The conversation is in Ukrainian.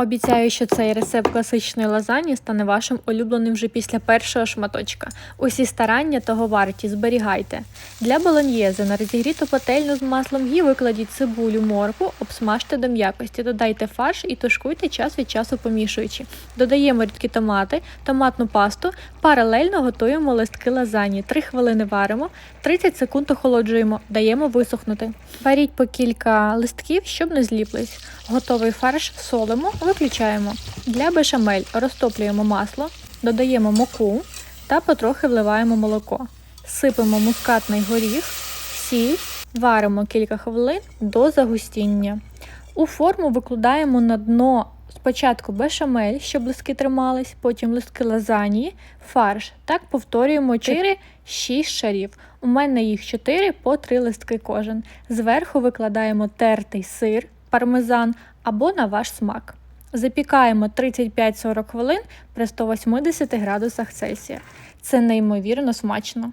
Обіцяю, що цей рецепт класичної лазані стане вашим улюбленим вже після першого шматочка. Усі старання того варті, зберігайте. Для болоньєзи на розігріту пательню з маслом гі викладіть цибулю, моркву, обсмажте до м'якості, додайте фарш і тушкуйте час від часу помішуючи. Додаємо рідкі томати, томатну пасту, паралельно готуємо листки лазані. 3 хвилини варимо, 30 секунд охолоджуємо, даємо висохнути. Варіть по кілька листків, щоб не зліплись. Готовий фарш солимо, виключаємо. Для бешамель розтоплюємо масло, додаємо муку та потрохи вливаємо молоко. Сипемо мускатний горіх, сіль, варимо кілька хвилин до загустіння. У форму викладаємо на дно спочатку бешамель, щоб листки тримались, потім листки лазанії, фарш. Так повторюємо 4-6 шарів. У мене їх 4 по 3 листки кожен. Зверху викладаємо тертий сир, пармезан або на ваш смак. Запікаємо 35-40 хвилин при 180 градусах Цельсія. Це неймовірно смачно.